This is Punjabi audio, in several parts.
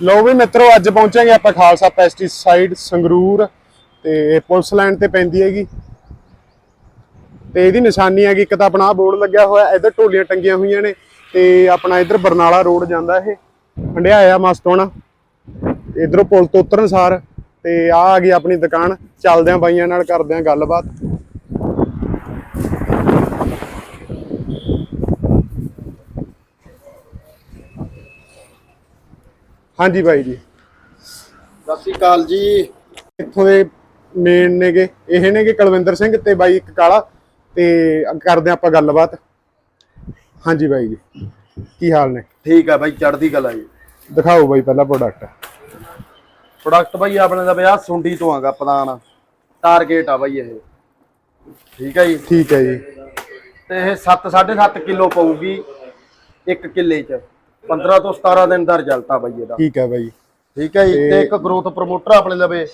ਲੋ ਵੀ ਮਿੱਤਰੋ, ਅੱਜ ਪਹੁੰਚਾਂਗੇ ਆਪਾਂ ਖਾਲਸਾ ਪੈਸਟੀਸਾਈਡ ਸੰਗਰੂਰ ਤੇ ਪੁਲਿਸ ਲਾਈਨ ਤੇ ਪੈਂਦੀ ਹੈਗੀ। ਤੇ ਇਹਦੀ ਨਿਸ਼ਾਨੀ ਹੈਗੀ, ਇੱਕ ਤਾਂ ਆਪਣਾ ਬੋਰਡ ਲੱਗਿਆ ਹੋਇਆ, ਇੱਧਰ ਢੋਲੀਆਂ ਟੰਗੀਆਂ ਹੋਈਆਂ ਨੇ ਤੇ ਆਪਣਾ ਇੱਧਰ ਬਰਨਾਲਾ ਰੋਡ ਜਾਂਦਾ ਇਹ। ਹੰਡਿਆਇਆ ਮਸਤੋਣਾ ਇਧਰੋਂ ਪੁਲ ਤੋਂ ਉਤਰਨ ਸਾਰ ਤੇ ਆ ਆ ਗਈ ਆਪਣੀ ਦੁਕਾਨ। ਚੱਲਦਿਆਂ ਬਾਈਆਂ ਨਾਲ ਕਰਦੇ ਆਂ ਗੱਲਬਾਤ। ਹਾਂਜੀ ਬਾਈ ਜੀ। ਸਤਿ ਸ਼੍ਰੀ ਅਕਾਲ ਜੀ। ਇੱਥੋਂ ਦੇ ਮੇਨ ਨੇਗੇ। ਇਹ ਨੇਗੇ ਕੁਲਵਿੰਦਰ ਸਿੰਘ ਤੇ ਬਾਈ ਇੱਕ ਕਾਲਾ। ਤੇ ਕਰਦੇ ਆਪਾਂ ਗੱਲਬਾਤ। ਹਾਂਜੀ ਬਾਈ ਜੀ। ਕੀ ਹਾਲ ਨੇ? ਠੀਕ ਆ ਬਾਈ ਚੜ੍ਹਦੀ ਕਲਾ ਜੀ। ਦਿਖਾਓ ਬਾਈ ਪਹਿਲਾ ਪ੍ਰੋਡਕਟ ਪ੍ਰੋਡਕਟ ਬਾਈ ਆਪਣੇ ਦਾ ਵਿਆਹ ਸੁੰਡੀ ਤੋਂ ਆਗਾ ਪ੍ਰਧਾਨ ਟਾਰਗੇਟ ਆ ਬਾਈ ਇਹ। ਠੀਕ ਹੈ ਜੀ। ਠੀਕ ਹੈ ਜੀ। ਤੇ ਇਹ 7 7.5 ਕਿਲੋ ਪਊਗੀ ਇੱਕ ਕਿੱਲੇ ਚ। 15 ਤੋਂ 17 ਦਿਨ ਦਾ ਰਿਜ਼ਲਟ ਆ ਬਾਈ ਇਹਦਾ। ਠੀਕ ਹੈ ਬਾਈ। ਠੀਕ ਹੈ ਜੀ ਤੇ ਇੱਕ ਗਰੋਥ ਪ੍ਰਮੋਟਰ ਆਪਣੇ ਲਵੇ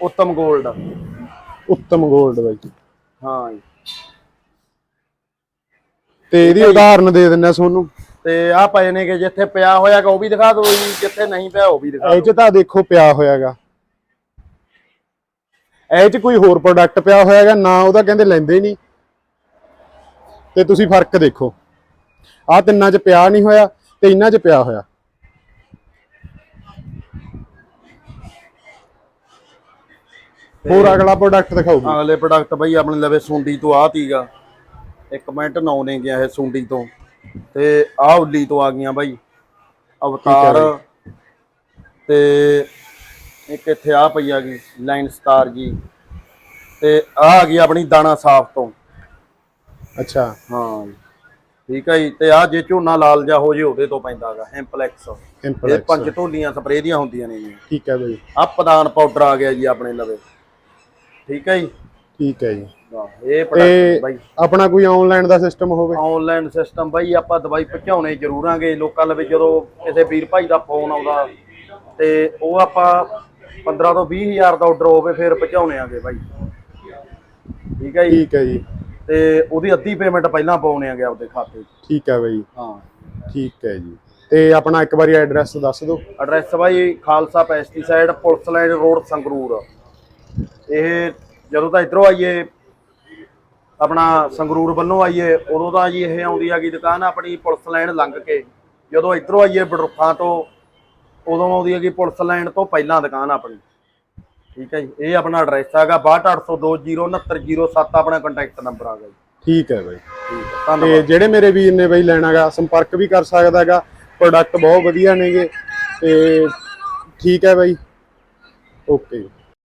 ਉੱਤਮ 골ਡ ਉੱਤਮ 골ਡ ਬਾਈ। ਹਾਂ ਜੀ। ਤੇ ਇਹਦੀ ਉਦਾਹਰਨ ਦੇ ਦਿੰਨੇ ਤੁਹਾਨੂੰ। ਤੇ ਆ ਪਏ ਨੇ ਕਿ ਜਿੱਥੇ ਪਿਆ ਹੋਇਆਗਾ ਉਹ ਵੀ ਦਿਖਾ ਦਿਓ ਜੀ ਜਿੱਥੇ ਨਹੀਂ ਪਿਆ ਉਹ ਵੀ ਦਿਖਾ ਇਹ ਚ ਤਾਂ ਦੇਖੋ ਪਿਆ ਹੋਇਆਗਾ। ਇਹ ਚ ਕੋਈ ਹੋਰ ਪ੍ਰੋਡਕਟ ਪਿਆ ਹੋਇਆਗਾ ਨਾ ਉਹਦਾ ਕਹਿੰਦੇ ਲੈਂਦੇ ਨਹੀਂ। ਤੇ ਤੁਸੀਂ ਫ਼ਰਕ ਦੇਖੋ। ਆ ਤਿੰਨਾਂ ਚ ਪਿਆ ਨਹੀਂ ਹੋਇਆ ਤੇ ਇਹਨਾਂ ਚ ਪਿਆ ਹੋਇਆ। ਹੋਰ ਅਗਲਾ ਪ੍ਰੋਡਕਟ ਦਿਖਾਓ ਦਿਓ। ਅਗਲੇ ਪ੍ਰੋਡਕਟ ਬਾਈ ਆਪਣੇ ਲਵੇ ਸੁੰਡੀ ਤੋਂ ਆ ਤੀਗਾ। ਇੱਕ ਮਿੰਟ ਨੌ ਨੇ ਗਿਆ ਇਹ ਸੁੰਡੀ ਤੋਂ। ਤੇ ਆ ਉੱਲੀ ਤੋਂ ਆ ਗਈਆਂ ਬਾਈ। ਅਵਤਾਰ ਤੇ ਇੱਕ ਇੱਥੇ ਆ ਪਈ ਆ ਗਈ ਲਾਈਨ ਸਟਾਰ ਜੀ। ਤੇ ਆ ਆ ਗਈ ਆਪਣੀ ਦਾਣਾ ਸਾਫ਼ ਤੋਂ। ਅੱਛਾ। ਹਾਂ। ਠੀਕ ਹੈ ਜੀ ਤੇ ਆ ਜੇ ਝੋਨਾ ਲਾਲ ਜਾ ਹੋ ਜੇ ਉਹਦੇ ਤੋਂ ਪੈਂਦਾਗਾ ਹੈਂਪਲੈਕਸ ਇਹ ਇੰਪਲੈਕਸ ਪੰਜ ਢੋਲੀਆਂ ਸਪਰੇਅ ਦੀਆਂ ਹੁੰਦੀਆਂ ਨੇ ਜੀ। ਠੀਕ ਹੈ ਬਾਈ। ਆ ਪ੍ਰਧਾਨ ਪਾਊਡਰ ਆ ਗਿਆ ਜੀ ਆਪਣੇ ਲਵੇ। ਠੀਕ ਹੈ ਜੀ? ਠੀਕ ਹੈ ਜੀ। ਵਾਹ, ਇਹ ਤੇ ਪ੍ਰੋਡਕਟ ਬਾਈ। ਆਪਣਾ ਕੋਈ ਆਨਲਾਈਨ ਦਾ ਸਿਸਟਮ ਹੋਵੇ? ਆਨਲਾਈਨ ਸਿਸਟਮ ਬਾਈ ਆਪਾਂ ਦਵਾਈ ਪਹੁੰਚਾਉਣੇ ਜ਼ਰੂਰਾਂਗੇ। ਲੋਕਾਂ ਲਵੇ ਜਦੋਂ ਕਿਸੇ ਵੀਰ ਭਾਈ ਦਾ ਫੋਨ ਆਉਂਦਾ ਤੇ ਉਹ ਆਪਾਂ 15 ਤੋਂ 20 ਹਜ਼ਾਰ ਦਾ ਆਰਡਰ ਹੋਵੇ ਫਿਰ ਪਹੁੰਚਾਉਣੇ ਆਗੇ ਬਾਈ। ਠੀਕ ਹੈ ਜੀ? ਠੀਕ ਹੈ ਜੀ। ਤੇ ਉਹਦੀ ਅੱਧੀ ਪੇਮੈਂਟ ਪਹਿਲਾਂ ਪਾਉਣੇ ਆਗੇ ਆਪਦੇ ਖਾਤੇ 'ਚ। ਠੀਕ ਹੈ ਬਾਈ। ਹਾਂ। ਠੀਕ ਹੈ ਜੀ। ਤੇ ਆਪਣਾ ਇੱਕ ਵਾਰੀ ਐਡਰੈਸ ਦੱਸ ਦਿਓ। ਐਡਰੈਸ ਬਾਈ Khalsa pesticide police line road Sangrur. ਇਹ ਜਦੋਂ ਤਾਂ ਇਧਰੋਂ ਆਈਏ ਆਪਣਾ ਸੰਗਰੂਰ ਵੱਲੋਂ ਆਈਏ ਉਦੋਂ ਤਾਂ ਜੀ ਇਹ ਆਉਂਦੀ ਹੈਗੀ ਦੁਕਾਨ ਆਪਣੀ ਪੁਲਿਸ ਲਾਈਨ ਲੰਘ ਕੇ। ਜਦੋਂ ਇਧਰੋਂ ਆਈਏ ਬੜਰੁੱਖਾਂ ਤੋਂ ਉਦੋਂ ਆਉਂਦੀ ਹੈਗੀ ਪੁਲਿਸ ਲਾਈਨ ਤੋਂ ਪਹਿਲਾਂ ਦੁਕਾਨ ਆਪਣੀ। ਠੀਕ ਹੈ ਜੀ। ਇਹ ਆਪਣਾ ਐਡਰੈਸ ਹੈਗਾ 6280206907 ਆਪਣਾ ਕੰਟੈਕਟ ਨੰਬਰ ਆ ਗਿਆ ਜੀ। ਠੀਕ ਹੈ ਬਾਈ। ਠੀਕ ਹੈ ਤੇ ਜਿਹੜੇ ਮੇਰੇ ਵੀਰ ਨੇ ਬਾਈ ਲੈਣਾਗਾ ਸੰਪਰਕ ਵੀ ਕਰ ਸਕਦਾਗਾ ਪ੍ਰੋਡਕਟ ਬਹੁਤ ਵਧੀਆ ਨੇਗੇ ਤੇ ਠੀਕ ਹੈ ਬਾਈ। ਓਕੇ